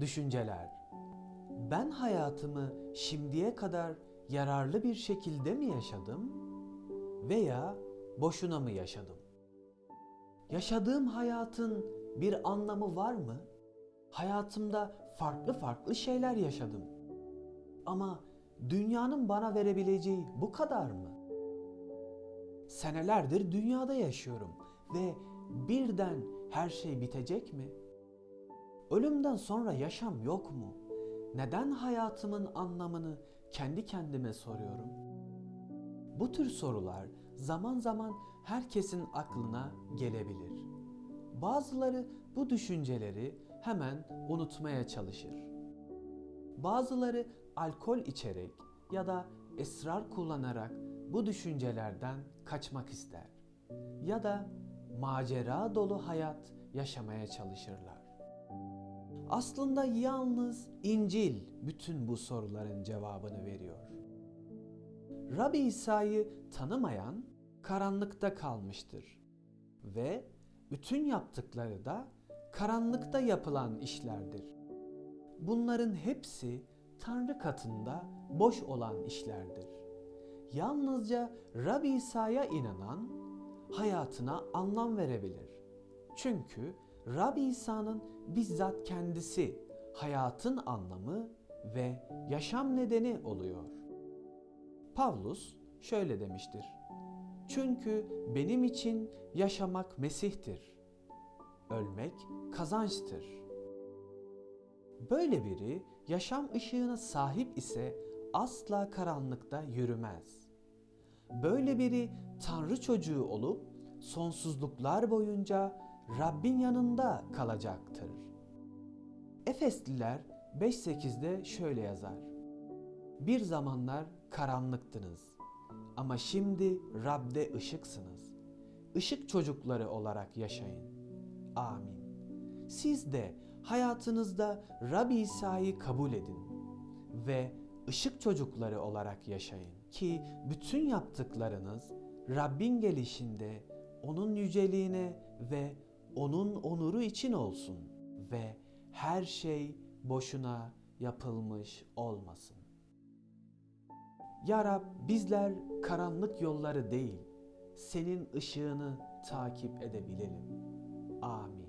düşünceler. Ben hayatımı şimdiye kadar yararlı bir şekilde mi yaşadım veya boşuna mı yaşadım? Yaşadığım hayatın bir anlamı var mı? Hayatımda farklı farklı şeyler yaşadım. Ama dünyanın bana verebileceği bu kadar mı? Senelerdir dünyada yaşıyorum ve birden her şey bitecek mi? Ölümden sonra yaşam yok mu? Neden hayatımın anlamını kendi kendime soruyorum? Bu tür sorular zaman zaman herkesin aklına gelebilir. Bazıları bu düşünceleri hemen unutmaya çalışır. Bazıları alkol içerek ya da esrar kullanarak bu düşüncelerden kaçmak ister. Ya da macera dolu hayat yaşamaya çalışırlar. Aslında yalnız İncil bütün bu soruların cevabını veriyor. Rabbi İsa'yı tanımayan karanlıkta kalmıştır ve bütün yaptıkları da karanlıkta yapılan işlerdir. Bunların hepsi Tanrı katında boş olan işlerdir. Yalnızca Rabbi İsa'ya inanan hayatına anlam verebilir. Çünkü Rabbi İsa'nın bizzat kendisi hayatın anlamı ve yaşam nedeni oluyor. Pavlus şöyle demiştir. Çünkü benim için yaşamak Mesih'tir. Ölmek kazançtır. Böyle biri yaşam ışığına sahip ise asla karanlıkta yürümez. Böyle biri Tanrı çocuğu olup sonsuzluklar boyunca Rabbin yanında kalacaktır. Efesliler 5.8'de şöyle yazar. Bir zamanlar karanlıktınız ama şimdi Rab'de ışıksınız. Işık çocukları olarak yaşayın. Amin. Siz de hayatınızda Rabbi İsa'yı kabul edin ve ışık çocukları olarak yaşayın ki bütün yaptıklarınız Rabbin gelişinde onun yüceliğine ve onun onuru için olsun ve her şey boşuna yapılmış olmasın. Ya Rab bizler karanlık yolları değil, senin ışığını takip edebilelim. Amin.